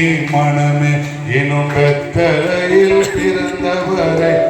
மனமே. எனும் கத்தரையில் பிறந்தவரை.